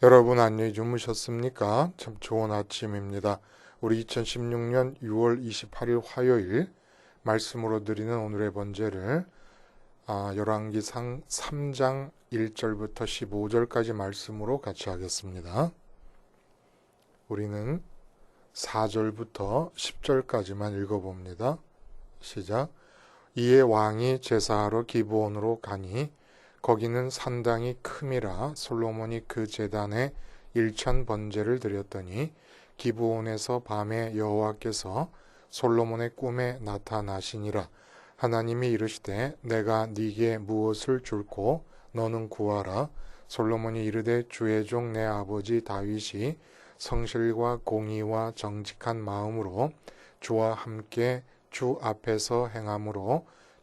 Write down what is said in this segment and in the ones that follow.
여러분 안녕히 주무셨습니까? 참 좋은 아침입니다. 우리 2016년 6월 28일 화요일 말씀으로 드리는 오늘의 번제를 아, 열왕기상 3장 1절부터 15절까지 말씀으로 같이 하겠습니다. 우리는 4절부터 10절까지만 읽어봅니다. 시작. 이에 왕이 제사하러 기브온으로 가니 거기는 산당이 큼이라 솔로몬이 그 제단에 일천 번제를 드렸더니 기브온에서 밤에 여호와께서 솔로몬의 꿈에 나타나시니라. 하나님이 이르시되 내가 네게 무엇을 줄고 너는 구하라. 솔로몬이 이르되 주의 종 내 아버지 다윗이 성실과 공의와 정직한 마음으로 주와 함께 주 앞에서 행함으로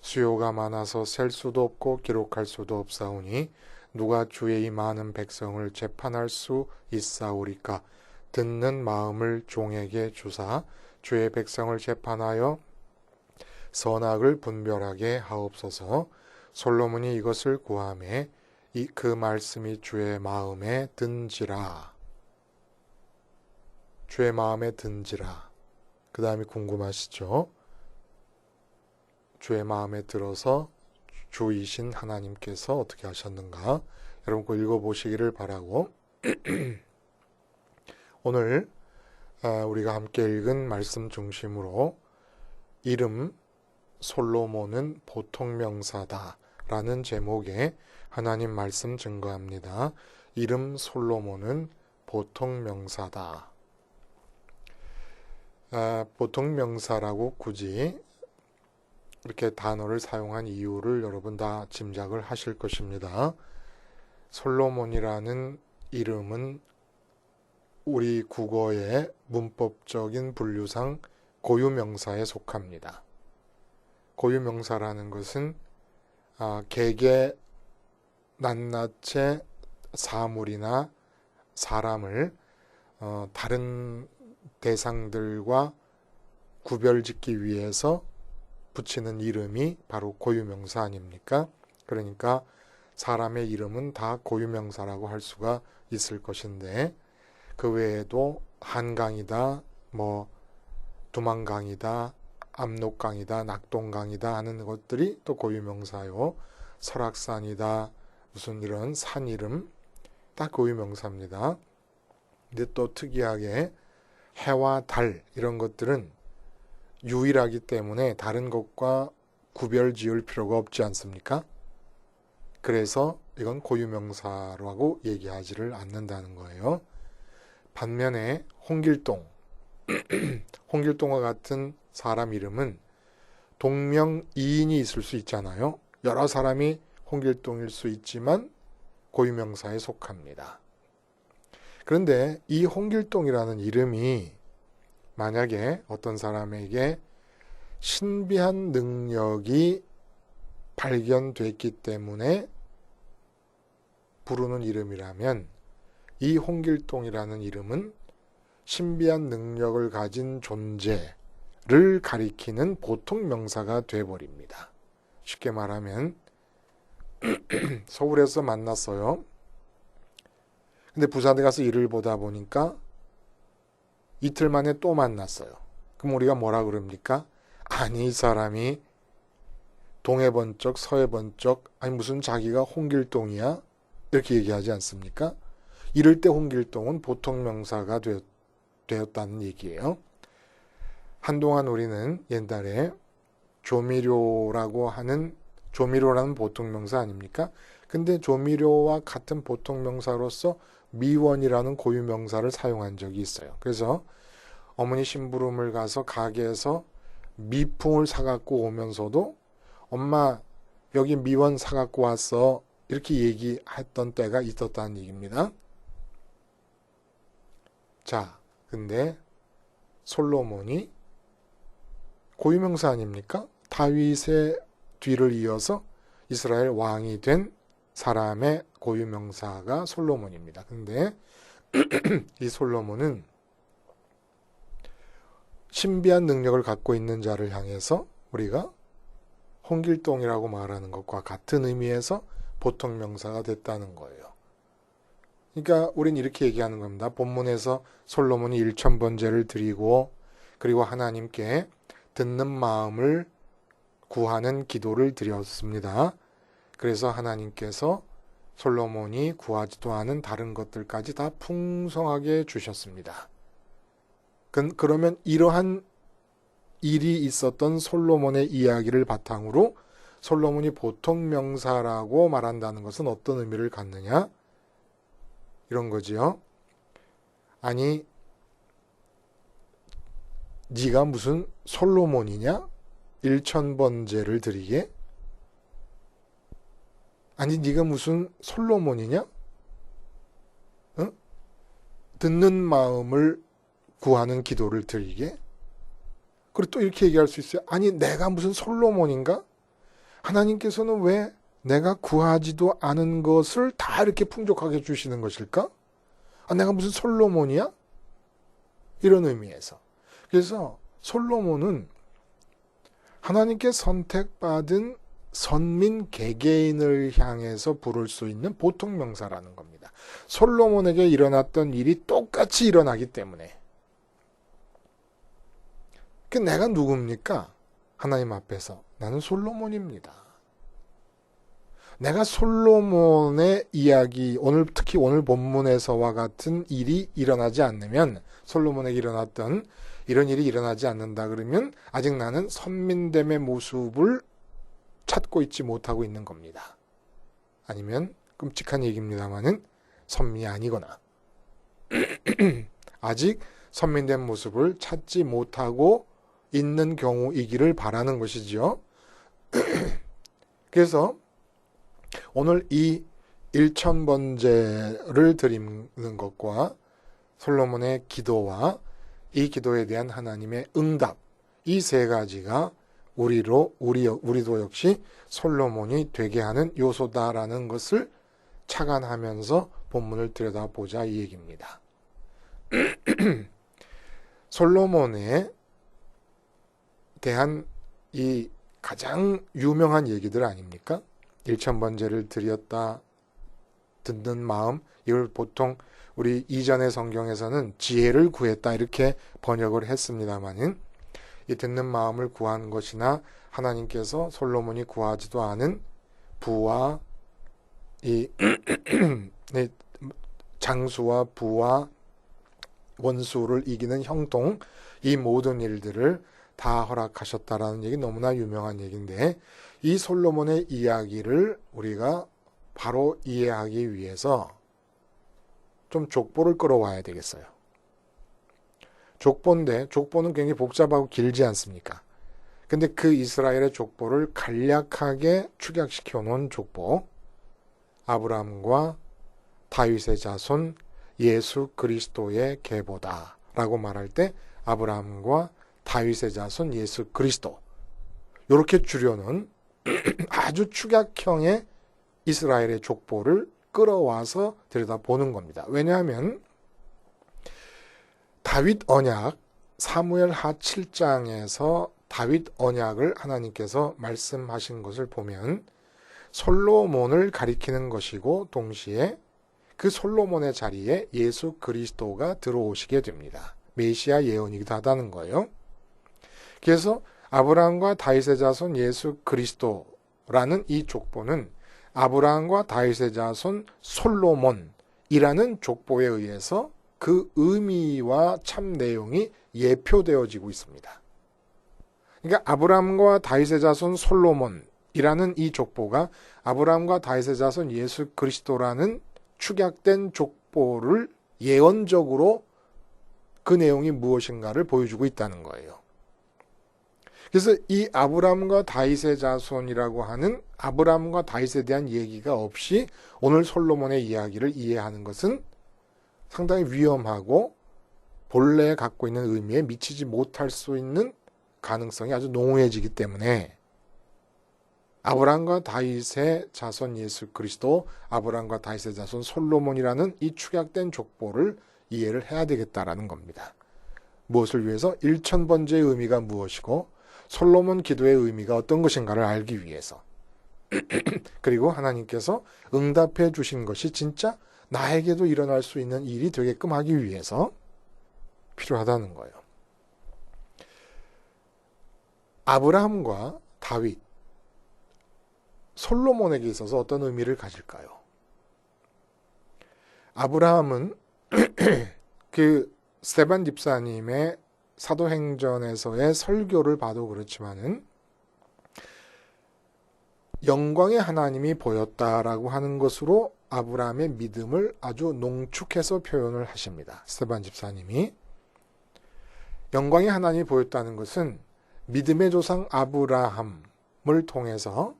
수요가 많아서 셀 수도 없고 기록할 수도 없사오니 누가 주의 이 많은 백성을 재판할 수 있사오리까? 듣는 마음을 종에게 주사 주의 백성을 재판하여 선악을 분별하게 하옵소서. 솔로몬이 이것을 구함에 이 그 말씀이 주의 마음에 든지라. 주의 마음에 든지라. 그 다음이 궁금하시죠? 주의 마음에 들어서 주이신 하나님께서 어떻게 하셨는가 여러분 꼭 읽어보시기를 바라고 오늘 아, 우리가 함께 읽은 말씀 중심으로 이름 솔로몬은 보통 명사다 라는 제목의 하나님 말씀 증거합니다. 이름 솔로몬은 보통 명사다. 아, 보통 명사라고 굳이 이렇게 단어를 사용한 이유를 여러분 다 짐작을 하실 것입니다. 솔로몬이라는 이름은 우리 국어의 문법적인 분류상 고유명사에 속합니다. 고유명사라는 것은 아, 개개 낱낱의 사물이나 사람을 어, 다른 대상들과 구별짓기 위해서 붙이는 이름이 바로 고유명사 아닙니까? 그러니까 사람의 이름은 다 고유명사라고 할 수가 있을 것인데 그 외에도 한강이다, 뭐 두만강이다, 압록강이다, 낙동강이다 하는 것들이 또 고유명사요. 설악산이다, 무슨 이런 산 이름 다 고유명사입니다. 근데 또 특이하게 해와 달 이런 것들은 유일하기 때문에 다른 것과 구별 지을 필요가 없지 않습니까? 그래서 이건 고유명사라고 얘기하지를 않는다는 거예요. 반면에 홍길동, 홍길동과 같은 사람 이름은 동명이인이 있을 수 있잖아요. 여러 사람이 홍길동일 수 있지만 고유명사에 속합니다. 그런데 이 홍길동이라는 이름이 만약에 어떤 사람에게 신비한 능력이 발견됐기 때문에 부르는 이름이라면 이 홍길동이라는 이름은 신비한 능력을 가진 존재를 가리키는 보통 명사가 되어버립니다. 쉽게 말하면 서울에서 만났어요. 근데 부산에 가서 일을 보다 보니까 이틀 만에 또 만났어요. 그럼 우리가 뭐라 그럽니까? 아니 이 사람이 동해 번쩍 서해 번쩍 아니 무슨 자기가 홍길동이야 이렇게 얘기하지 않습니까? 이럴 때 홍길동은 보통 명사가 되었, 되었다는 얘기예요. 한동안 우리는 옛날에 조미료라고 하는 조미료라는 보통 명사 아닙니까? 근데 조미료와 같은 보통 명사로서 미원이라는 고유 명사를 사용한 적이 있어요. 그래서 어머니 심부름을 가서 가게에서 미풍을 사갖고 오면서도 엄마 여기 미원 사갖고 왔어 이렇게 얘기했던 때가 있었다는 얘기입니다. 자, 근데 솔로몬이 고유명사 아닙니까? 다윗의 뒤를 이어서 이스라엘 왕이 된 사람의 고유 명사가 솔로몬입니다. 근데 이 솔로몬은 신비한 능력을 갖고 있는 자를 향해서 우리가 홍길동이라고 말하는 것과 같은 의미에서 보통 명사가 됐다는 거예요. 그러니까 우린 이렇게 얘기하는 겁니다. 본문에서 솔로몬이 일천번제를 드리고 그리고 하나님께 듣는 마음을 구하는 기도를 드렸습니다. 그래서 하나님께서 솔로몬이 구하지도 않은 다른 것들까지 다 풍성하게 주셨습니다. 그러면 이러한 일이 있었던 솔로몬의 이야기를 바탕으로 솔로몬이 보통 명사라고 말한다는 것은 어떤 의미를 갖느냐? 이런 거지요. 아니, 네가 무슨 솔로몬이냐? 일천번제를 드리게? 아니, 네가 무슨 솔로몬이냐? 어? 듣는 마음을 구하는 기도를 드리게? 그리고 또 이렇게 얘기할 수 있어요. 아니, 내가 무슨 솔로몬인가? 하나님께서는 왜 내가 구하지도 않은 것을 다 이렇게 풍족하게 주시는 것일까? 아, 내가 무슨 솔로몬이야? 이런 의미에서. 그래서 솔로몬은 하나님께 선택받은 선민 개개인을 향해서 부를 수 있는 보통 명사라는 겁니다. 솔로몬에게 일어났던 일이 똑같이 일어나기 때문에. 그 내가 누굽니까? 하나님 앞에서. 나는 솔로몬입니다. 내가 솔로몬의 이야기, 오늘 특히 오늘 본문에서와 같은 일이 일어나지 않으면 솔로몬에게 일어났던 이런 일이 일어나지 않는다 그러면 아직 나는 선민됨의 모습을 찾고 있지 못하고 있는 겁니다. 아니면 끔찍한 얘기입니다만은 선미 아니거나 아직 선민된 모습을 찾지 못하고 있는 경우이기를 바라는 것이지요. 그래서 오늘 이 일천번제를 드리는 것과 솔로몬의 기도와 이 기도에 대한 하나님의 응답 이 세 가지가 우리로 우리 우리도 역시 솔로몬이 되게 하는 요소다라는 것을 착안하면서 본문을 들여다보자 이 얘기입니다. 솔로몬의 대한 이 가장 유명한 얘기들 아닙니까? 일천번제를 드렸다 듣는 마음 이걸 보통 우리 이전의 성경에서는 지혜를 구했다 이렇게 번역을 했습니다만은 이 듣는 마음을 구한 것이나 하나님께서 솔로몬이 구하지도 않은 부와 이 장수와 부와 원수를 이기는 형통 이 모든 일들을 다 허락하셨다라는 얘기 너무나 유명한 얘기인데 이 솔로몬의 이야기를 우리가 바로 이해하기 위해서 좀 족보를 끌어와야 되겠어요. 족보인데 족보는 굉장히 복잡하고 길지 않습니까? 근데 그 이스라엘의 족보를 간략하게 축약시켜 놓은 족보 아브라함과 다윗의 자손 예수 그리스도의 계보다라고 말할 때 아브라함과 다윗의 자손 예수 그리스도 이렇게 줄여놓은 아주 축약형의 이스라엘의 족보를 끌어와서 들여다보는 겁니다. 왜냐하면 다윗 언약 사무엘 하 7장에서 다윗 언약을 하나님께서 말씀하신 것을 보면 솔로몬을 가리키는 것이고 동시에 그 솔로몬의 자리에 예수 그리스도가 들어오시게 됩니다. 메시아 예언이기도 하다는 거예요. 그래서 아브라함과 다윗의 자손 예수 그리스도라는 이 족보는 아브라함과 다윗의 자손 솔로몬이라는 족보에 의해서 그 의미와 참 내용이 예표되어지고 있습니다. 그러니까 아브라함과 다윗의 자손 솔로몬이라는 이 족보가 아브라함과 다윗의 자손 예수 그리스도라는 축약된 족보를 예언적으로 그 내용이 무엇인가를 보여주고 있다는 거예요. 그래서 이 아브람과 다윗의 자손이라고 하는 아브람과 다윗에 대한 얘기가 없이 오늘 솔로몬의 이야기를 이해하는 것은 상당히 위험하고 본래 갖고 있는 의미에 미치지 못할 수 있는 가능성이 아주 농후해지기 때문에 아브라함과 다윗의 자손 예수 그리스도, 아브라함과 다윗의 자손 솔로몬이라는 이 축약된 족보를 이해를 해야 되겠다라는 겁니다. 무엇을 위해서? 일천번제의 의미가 무엇이고 솔로몬 기도의 의미가 어떤 것인가를 알기 위해서 그리고 하나님께서 응답해 주신 것이 진짜 나에게도 일어날 수 있는 일이 되게끔 하기 위해서 필요하다는 거예요. 아브라함과 다윗, 솔로몬에게 있어서 어떤 의미를 가질까요? 아브라함은 그 스테반 집사님의 사도행전에서의 설교를 봐도 그렇지만은 영광의 하나님이 보였다라고 하는 것으로 아브라함의 믿음을 아주 농축해서 표현을 하십니다. 스테반 집사님이 영광의 하나님이 보였다는 것은 믿음의 조상 아브라함을 통해서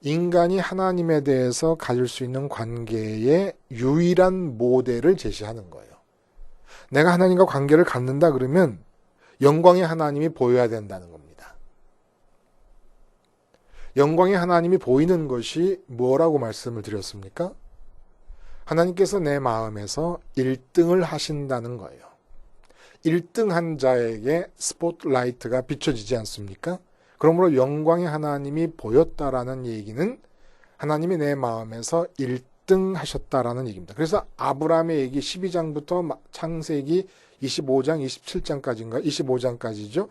인간이 하나님에 대해서 가질 수 있는 관계의 유일한 모델을 제시하는 거예요. 내가 하나님과 관계를 갖는다 그러면 영광의 하나님이 보여야 된다는 겁니다. 영광의 하나님이 보이는 것이 뭐라고 말씀을 드렸습니까? 하나님께서 내 마음에서 1등을 하신다는 거예요. 1등한 자에게 스포트라이트가 비춰지지 않습니까? 그러므로 영광의 하나님이 보였다라는 얘기는 하나님이 내 마음에서 1등 하셨다라는 얘기입니다. 그래서 아브라함의 얘기 12장부터 창세기 25장, 27장까지인가 25장까지죠.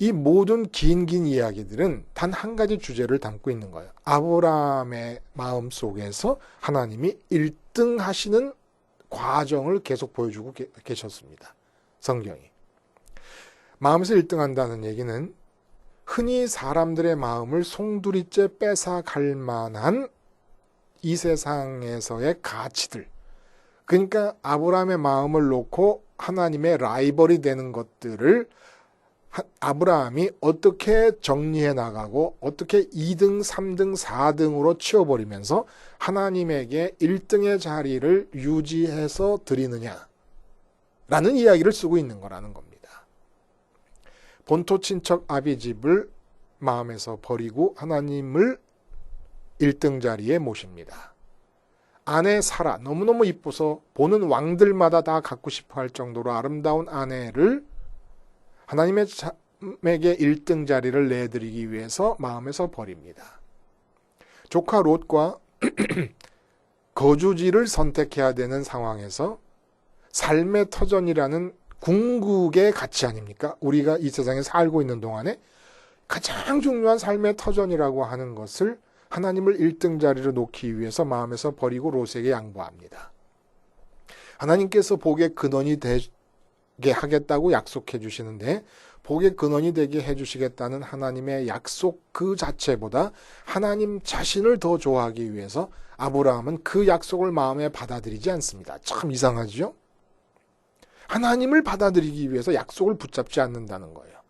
이 모든 긴긴 이야기들은 단 한 가지 주제를 담고 있는 거예요. 아브라함의 마음 속에서 하나님이 1등 하시는 과정을 계속 보여주고 계셨습니다. 성경이. 마음에서 1등 한다는 얘기는 흔히 사람들의 마음을 송두리째 뺏어갈 만한 이 세상에서의 가치들. 그러니까 아브라함의 마음을 놓고 하나님의 라이벌이 되는 것들을 아브라함이 어떻게 정리해 나가고 어떻게 2등, 3등, 4등으로 치워버리면서 하나님에게 1등의 자리를 유지해서 드리느냐. 라는 이야기를 쓰고 있는 거라는 겁니다. 본토 친척 아비집을 마음에서 버리고 하나님을 1등 자리에 모십니다. 아내 사라 너무너무 이뻐서 보는 왕들마다 다 갖고 싶어 할 정도로 아름다운 아내를 하나님의 에게 1등 자리를 내드리기 위해서 마음에서 버립니다. 조카 롯과 거주지를 선택해야 되는 상황에서 삶의 터전이라는 궁극의 가치 아닙니까? 우리가 이 세상에 살고 있는 동안에 가장 중요한 삶의 터전이라고 하는 것을 하나님을 1등 자리로 놓기 위해서 마음에서 버리고 롯에게 양보합니다. 하나님께서 복의 근원이 되 게 하겠다고 약속해 주시는데 복의 근원이 되게 해 주시겠다는 하나님의 약속 그 자체보다 하나님 자신을 더 좋아하기 위해서 아브라함은 그 약속을 마음에 받아들이지 않습니다. 참 이상하죠? 하나님을 받아들이기 위해서 약속을 붙잡지 않는다는 거예요.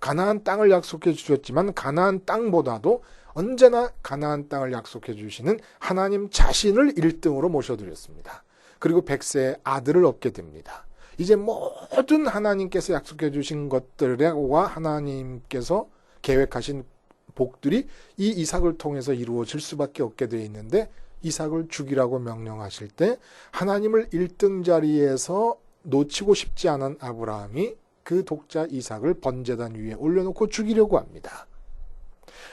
가나안 땅을 약속해 주셨지만 가나안 땅보다도 언제나 가나안 땅을 약속해 주시는 하나님 자신을 1등으로 모셔드렸습니다. 그리고 백세의 아들을 얻게 됩니다. 이제 모든 하나님께서 약속해 주신 것들과 하나님께서 계획하신 복들이 이 이삭을 통해서 이루어질 수밖에 없게 되어 있는데 이삭을 죽이라고 명령하실 때 하나님을 1등 자리에서 놓치고 싶지 않은 아브라함이 그 독자 이삭을 번제단 위에 올려놓고 죽이려고 합니다.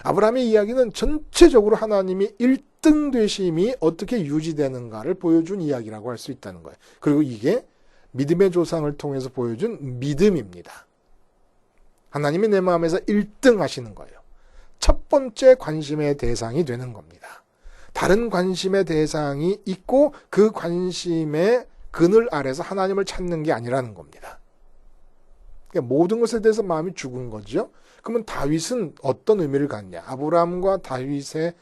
아브라함의 이야기는 전체적으로 하나님이 1등 되심이 어떻게 유지되는가를 보여준 이야기라고 할 수 있다는 거예요. 그리고 이게 믿음의 조상을 통해서 보여준 믿음입니다. 하나님이 내 마음에서 1등 하시는 거예요. 첫 번째 관심의 대상이 되는 겁니다. 다른 관심의 대상이 있고 그 관심의 그늘 아래서 하나님을 찾는 게 아니라는 겁니다. 그러니까 모든 것에 대해서 마음이 죽은 거죠. 그러면 다윗은 어떤 의미를 갖냐? 아브라함과 다윗의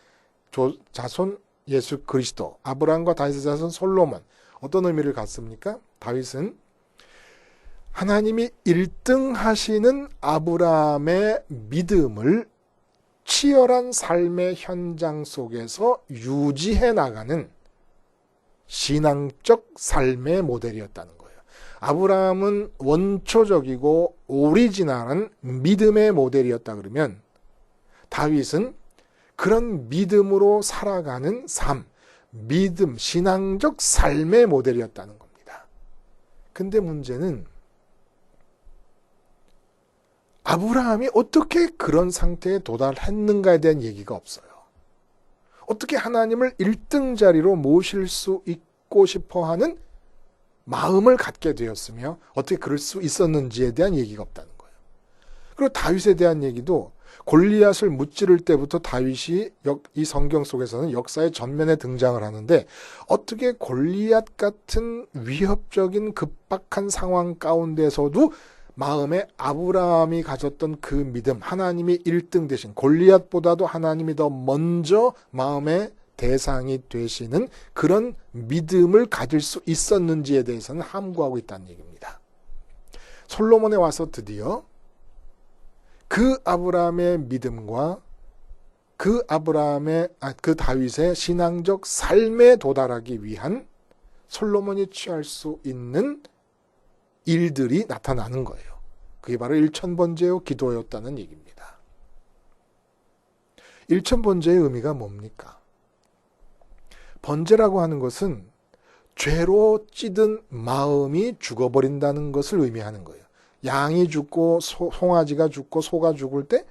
자손 예수 그리스도, 아브라함과 다윗의 자손 솔로몬 어떤 의미를 갖습니까? 다윗은 하나님이 1등 하시는 아브라함의 믿음을 치열한 삶의 현장 속에서 유지해 나가는 신앙적 삶의 모델이었다는 거예요. 아브라함은 원초적이고 오리지널한 믿음의 모델이었다 그러면 다윗은 그런 믿음으로 살아가는 삶, 믿음, 신앙적 삶의 모델이었다는 겁니다. 근데 문제는 아브라함이 어떻게 그런 상태에 도달했는가에 대한 얘기가 없어요. 어떻게 하나님을 1등 자리로 모실 수 있고 싶어 하는 마음을 갖게 되었으며 어떻게 그럴 수 있었는지에 대한 얘기가 없다는 거예요. 그리고 다윗에 대한 얘기도 골리앗을 무찌를 때부터 다윗이 이 성경 속에서는 역사의 전면에 등장을 하는데 어떻게 골리앗 같은 위협적인 급박한 상황 가운데서도 마음에 아브라함이 가졌던 그 믿음, 하나님이 1등 대신 골리앗보다도 하나님이 더 먼저 마음에 대상이 되시는 그런 믿음을 가질 수 있었는지에 대해서는 함구하고 있다는 얘기입니다. 솔로몬에 와서 드디어 그 아브라함의 믿음과 그 아브라함의 아, 그 다윗의 신앙적 삶에 도달하기 위한 솔로몬이 취할 수 있는 일들이 나타나는 거예요. 그게 바로 일천번제요 기도였다는 얘기입니다. 일천번제의 의미가 뭡니까? 번제라고 하는 것은 죄로 찌든 마음이 죽어버린다는 것을 의미하는 거예요. 양이 죽고 소, 송아지가 죽고 소가 죽을 때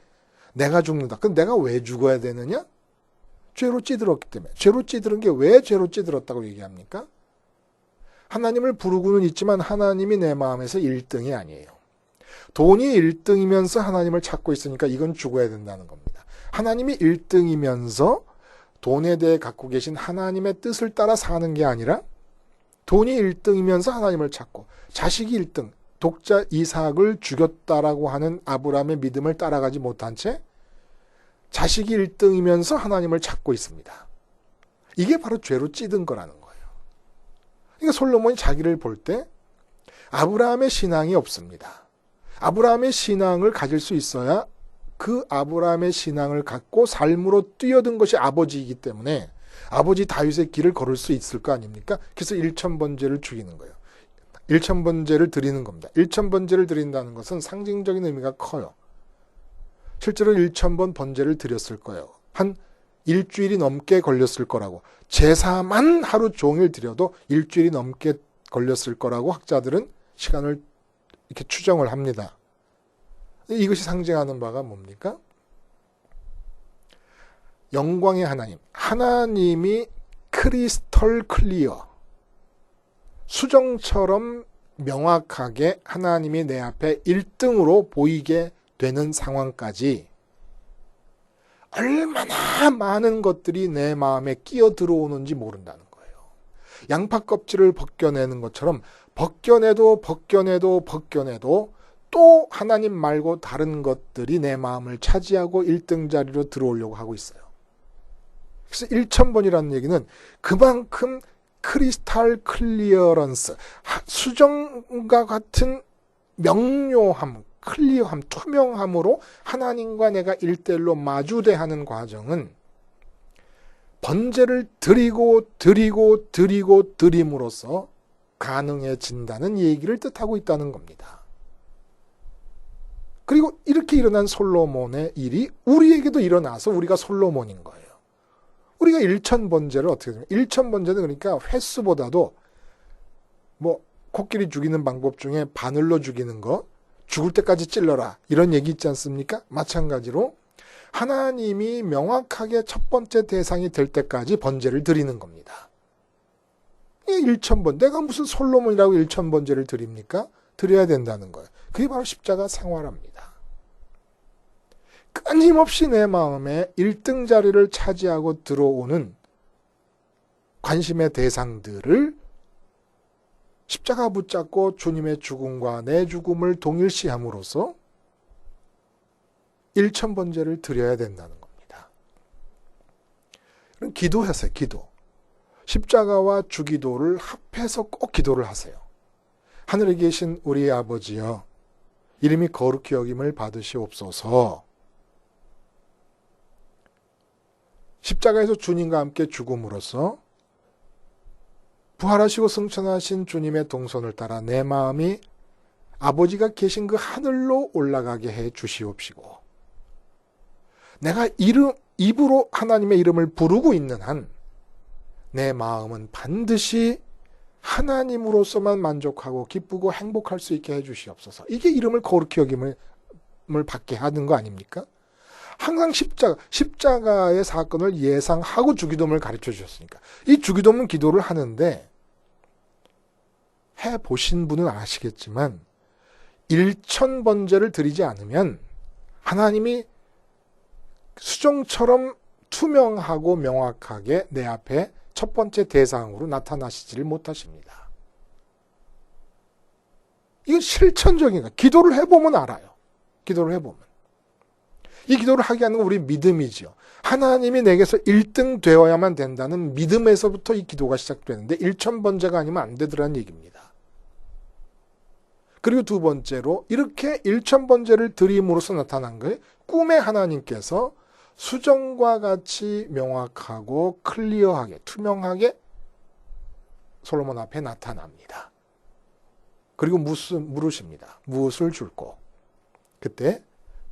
내가 죽는다. 그럼 내가 왜 죽어야 되느냐? 죄로 찌들었기 때문에. 죄로 찌들은 게 왜 죄로 찌들었다고 얘기합니까? 하나님을 부르고는 있지만 하나님이 내 마음에서 1등이 아니에요. 돈이 1등이면서 하나님을 찾고 있으니까 이건 죽어야 된다는 겁니다. 하나님이 1등이면서 돈에 대해 갖고 계신 하나님의 뜻을 따라 사는 게 아니라 돈이 1등이면서 하나님을 찾고 자식이 1등, 독자 이삭을 죽였다라고 하는 아브라함의 믿음을 따라가지 못한 채 자식이 1등이면서 하나님을 찾고 있습니다. 이게 바로 죄로 찌든 거라는 거예요. 그러니까 솔로몬이 자기를 볼 때 아브라함의 신앙이 없습니다. 아브라함의 신앙을 가질 수 있어야 그 아브라함의 신앙을 갖고 삶으로 뛰어든 것이 아버지이기 때문에 아버지 다윗의 길을 걸을 수 있을 거 아닙니까? 그래서 일천번제를 죽이는 거예요. 일천번제를 드리는 겁니다. 일천번제를 드린다는 것은 상징적인 의미가 커요. 실제로 일천번 번제를 드렸을 거예요. 한 일주일이 넘게 걸렸을 거라고. 제사만 하루 종일 드려도 일주일이 넘게 걸렸을 거라고 학자들은 시간을 이렇게 추정을 합니다. 이것이 상징하는 바가 뭡니까? 영광의 하나님. 하나님이 크리스털 클리어. 수정처럼 명확하게 하나님이 내 앞에 1등으로 보이게 되는 상황까지 얼마나 많은 것들이 내 마음에 끼어 들어오는지 모른다는 거예요. 양파 껍질을 벗겨내는 것처럼 벗겨내도 벗겨내도 벗겨내도 또 하나님 말고 다른 것들이 내 마음을 차지하고 1등 자리로 들어오려고 하고 있어요. 그래서 1천번이라는 얘기는 그만큼 크리스탈 클리어런스, 수정과 같은 명료함, 클리어함, 투명함으로 하나님과 내가 일대일로 마주대하는 과정은 번제를 드리고 드리고 드리고 드림으로써 가능해진다는 얘기를 뜻하고 있다는 겁니다. 그리고 이렇게 일어난 솔로몬의 일이 우리에게도 일어나서 우리가 솔로몬인 거예요. 우리가 1천 번제를 어떻게 되냐? 1천 번제는 그러니까 횟수보다도 뭐 코끼리 죽이는 방법 중에 바늘로 죽이는 거, 죽을 때까지 찔러라 이런 얘기 있지 않습니까? 마찬가지로 하나님이 명확하게 첫 번째 대상이 될 때까지 번제를 드리는 겁니다. 1천 번. 내가 무슨 솔로몬이라고 1천 번제를 드립니까? 드려야 된다는 거예요. 그게 바로 십자가 생활합니다. 끊임없이 내 마음에 1등 자리를 차지하고 들어오는 관심의 대상들을 십자가 붙잡고 주님의 죽음과 내 죽음을 동일시함으로써 일천번제를 드려야 된다는 겁니다. 기도하세요, 기도. 십자가와 주기도를 합해서 꼭 기도를 하세요. 하늘에 계신 우리 아버지여, 이름이 거룩히 여김을 받으시옵소서. 십자가에서 주님과 함께 죽음으로써 부활하시고 승천하신 주님의 동선을 따라 내 마음이 아버지가 계신 그 하늘로 올라가게 해 주시옵시고 내가 이름 입으로 하나님의 이름을 부르고 있는 한 내 마음은 반드시 하나님으로서만 만족하고 기쁘고 행복할 수 있게 해 주시옵소서. 이게 이름을 거룩히 여김을 받게 하는 거 아닙니까? 항상 십자가, 십자가의 사건을 예상하고 주기도문을 가르쳐 주셨으니까. 이 주기도문 기도를 하는데 해 보신 분은 아시겠지만 일천 번제를 드리지 않으면 하나님이 수정처럼 투명하고 명확하게 내 앞에 첫 번째 대상으로 나타나시지를 못하십니다. 이건 실천적인 거. 기도를 해보면 알아요. 기도를 해보면. 이 기도를 하게 하는 건 우리 믿음이지요. 하나님이 내게서 1등 되어야만 된다는 믿음에서부터 이 기도가 시작되는데 1천 번째가 아니면 안 되더라는 얘기입니다. 그리고 두 번째로 이렇게 1천 번째를 드림으로써 나타난 거예요. 꿈에 하나님께서 수정과 같이 명확하고 클리어하게 투명하게 솔로몬 앞에 나타납니다. 그리고 무슨 물으십니다. 무엇을 줄고 그때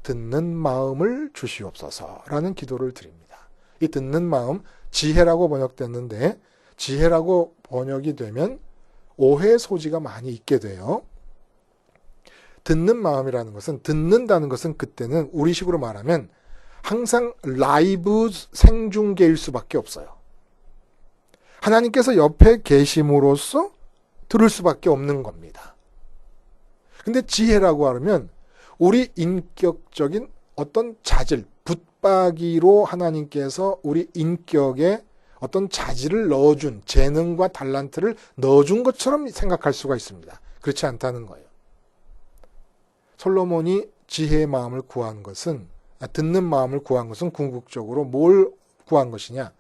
듣는 마음을 주시옵소서라는 기도를 드립니다. 이 듣는 마음 지혜라고 번역됐는데 지혜라고 번역이 되면 오해 소지가 많이 있게 돼요. 듣는 마음이라는 것은 듣는다는 것은 그때는 우리식으로 말하면 항상 라이브 생중계일 수밖에 없어요. 하나님께서 옆에 계심으로써 들을 수밖에 없는 겁니다. 근데 지혜라고 하면 우리 인격적인 어떤 자질, 붙박이로 하나님께서 우리 인격에 어떤 자질을 넣어준 재능과 달란트를 넣어준 것처럼 생각할 수가 있습니다. 그렇지 않다는 거예요. 솔로몬이 지혜의 마음을 구한 것은 아, 듣는 마음을 구한 것은 궁극적으로 뭘 구한 것이냐?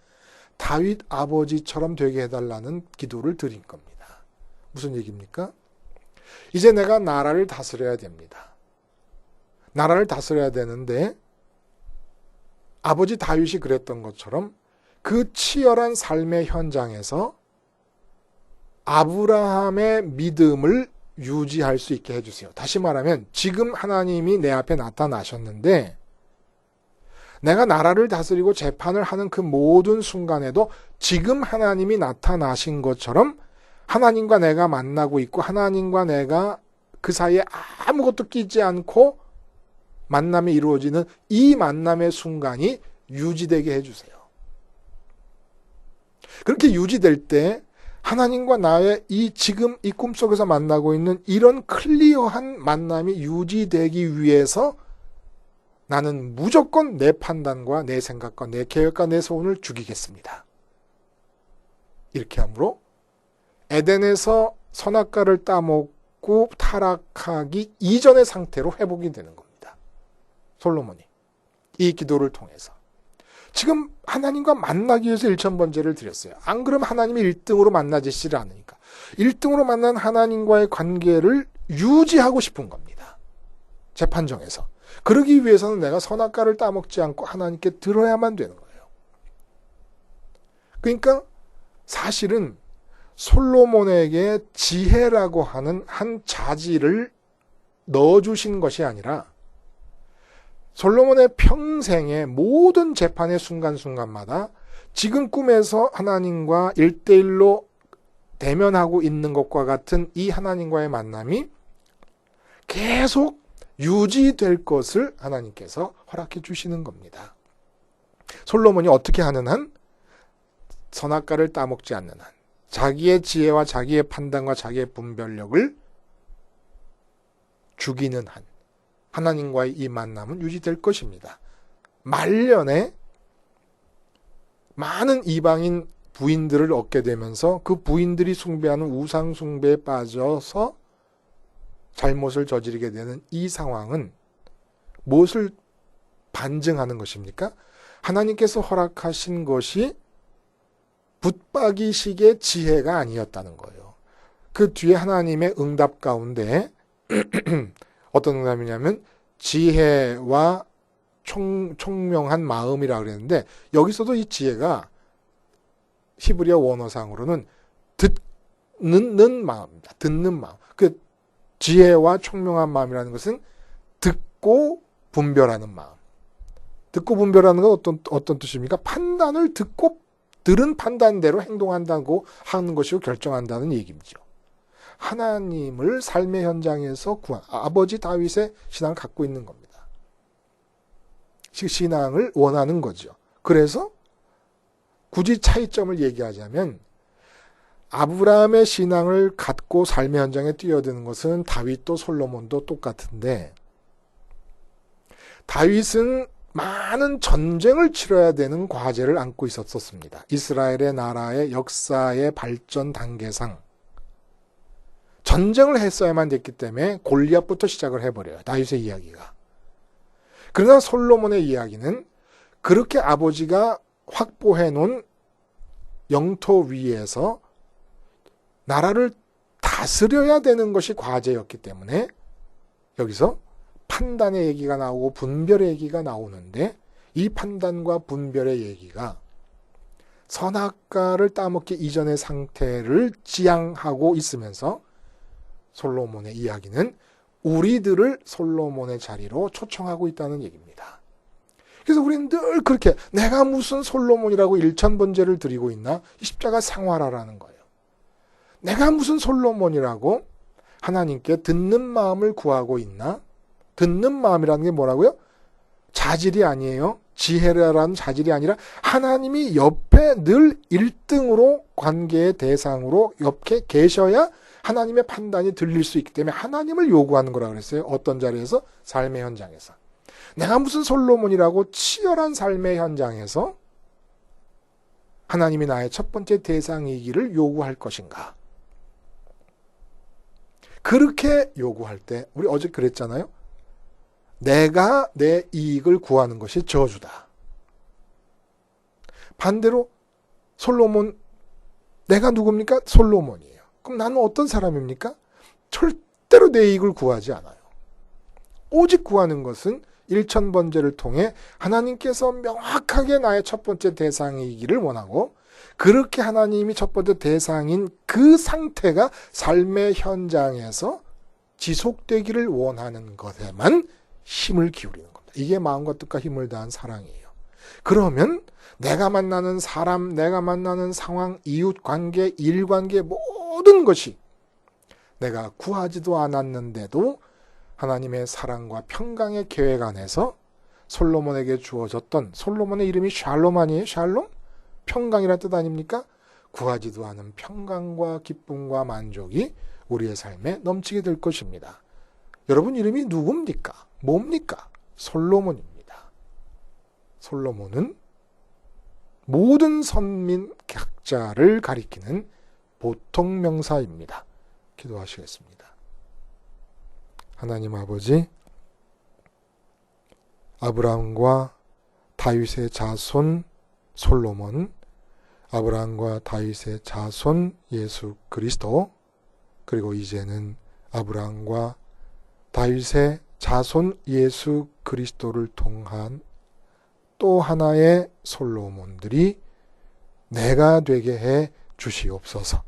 다윗 아버지처럼 되게 해달라는 기도를 드린 겁니다. 무슨 얘기입니까? 이제 내가 나라를 다스려야 됩니다. 나라를 다스려야 되는데 아버지 다윗이 그랬던 것처럼 그 치열한 삶의 현장에서 아브라함의 믿음을 유지할 수 있게 해주세요. 다시 말하면 지금 하나님이 내 앞에 나타나셨는데 내가 나라를 다스리고 재판을 하는 그 모든 순간에도 지금 하나님이 나타나신 것처럼 하나님과 내가 만나고 있고 하나님과 내가 그 사이에 아무것도 끼지 않고 만남이 이루어지는 이 만남의 순간이 유지되게 해주세요. 그렇게 유지될 때 하나님과 나의 이 지금 이 꿈속에서 만나고 있는 이런 클리어한 만남이 유지되기 위해서 나는 무조건 내 판단과 내 생각과 내 계획과 내 소원을 죽이겠습니다. 이렇게 함으로 에덴에서 선악과를 따먹고 타락하기 이전의 상태로 회복이 되는 겁니다. 솔로몬이 이 기도를 통해서 지금 하나님과 만나기 위해서 1천번제를 드렸어요. 안 그러면 하나님이 1등으로 만나지시를 않으니까. 1등으로 만난 하나님과의 관계를 유지하고 싶은 겁니다. 재판정에서. 그러기 위해서는 내가 선악과를 따먹지 않고 하나님께 들어야만 되는 거예요. 그러니까 사실은 솔로몬에게 지혜라고 하는 한 자질을 넣어주신 것이 아니라 솔로몬의 평생의 모든 재판의 순간순간마다 지금 꿈에서 하나님과 일대일로 대면하고 있는 것과 같은 이 하나님과의 만남이 계속 유지될 것을 하나님께서 허락해 주시는 겁니다. 솔로몬이 어떻게 하는 한? 선악과를 따먹지 않는 한. 자기의 지혜와 자기의 판단과 자기의 분별력을 죽이는 한 하나님과의 이 만남은 유지될 것입니다. 말년에 많은 이방인 부인들을 얻게 되면서 그 부인들이 숭배하는 우상 숭배에 빠져서 잘못을 저지르게 되는 이 상황은 무엇을 반증하는 것입니까? 하나님께서 허락하신 것이 붙박이식의 지혜가 아니었다는 거예요. 그 뒤에 하나님의 응답 가운데 어떤 응답이냐면 지혜와 총, 총명한 마음이라 그랬는데 여기서도 이 지혜가 히브리어 원어상으로는 는 마음입니다. 듣는 마음. 그 지혜와 총명한 마음이라는 것은 듣고 분별하는 마음. 듣고 분별하는 건 어떤 어떤 뜻입니까? 판단을 듣고 들은 판단대로 행동한다고 하는 것이고 결정한다는 얘기죠. 하나님을 삶의 현장에서 구한 아버지 다윗의 신앙을 갖고 있는 겁니다. 신앙을 원하는 거죠. 그래서 굳이 차이점을 얘기하자면 아브라함의 신앙을 갖고 삶의 현장에 뛰어드는 것은 다윗도 솔로몬도 똑같은데 다윗은 많은 전쟁을 치러야 되는 과제를 안고 있었습니다. 이스라엘의 나라의 역사의 발전 단계상 전쟁을 했어야만 됐기 때문에 골리앗부터 시작을 해버려요. 다윗의 이야기가. 그러나 솔로몬의 이야기는 그렇게 아버지가 확보해 놓은 영토 위에서 나라를 다스려야 되는 것이 과제였기 때문에 여기서 판단의 얘기가 나오고 분별의 얘기가 나오는데 이 판단과 분별의 얘기가 선악과를 따먹기 이전의 상태를 지향하고 있으면서 솔로몬의 이야기는 우리들을 솔로몬의 자리로 초청하고 있다는 얘기입니다. 그래서 우리는 늘 그렇게 내가 무슨 솔로몬이라고 일천번제를 드리고 있나? 십자가 생활하라는 거예요. 내가 무슨 솔로몬이라고 하나님께 듣는 마음을 구하고 있나? 듣는 마음이라는 게 뭐라고요? 자질이 아니에요. 지혜라는 자질이 아니라 하나님이 옆에 늘 1등으로 관계의 대상으로 옆에 계셔야 하나님의 판단이 들릴 수 있기 때문에 하나님을 요구하는 거라 그랬어요. 어떤 자리에서? 삶의 현장에서. 내가 무슨 솔로몬이라고 치열한 삶의 현장에서 하나님이 나의 첫 번째 대상이기를 요구할 것인가? 그렇게 요구할 때 우리 어제 그랬잖아요. 내가 내 이익을 구하는 것이 저주다. 반대로 솔로몬 내가 누굽니까? 솔로몬이에요. 그럼 나는 어떤 사람입니까? 절대로 내 이익을 구하지 않아요. 오직 구하는 것은 일천번제를 통해 하나님께서 명확하게 나의 첫 번째 대상이기를 원하고 그렇게 하나님이 첫 번째 대상인 그 상태가 삶의 현장에서 지속되기를 원하는 것에만 힘을 기울이는 겁니다. 이게 마음과 뜻과 힘을 다한 사랑이에요. 그러면 내가 만나는 사람, 내가 만나는 상황, 이웃 관계, 일 관계 모든 것이 내가 구하지도 않았는데도 하나님의 사랑과 평강의 계획 안에서 솔로몬에게 주어졌던 솔로몬의 이름이 샬롬 아니에요? 샬롬? 평강이란 뜻 아닙니까? 구하지도 않은 평강과 기쁨과 만족이 우리의 삶에 넘치게 될 것입니다. 여러분 이름이 누굽니까? 뭡니까? 솔로몬입니다. 솔로몬은 모든 선민 각자를 가리키는 보통 명사입니다. 기도하시겠습니다. 하나님 아버지, 아브라함과 다윗의 자손 솔로몬, 아브라함과 다윗의 자손 예수 그리스도, 그리고 이제는 아브라함과 다윗의 자손 예수 그리스도를 통한 또 하나의 솔로몬들이 내가 되게 해 주시옵소서.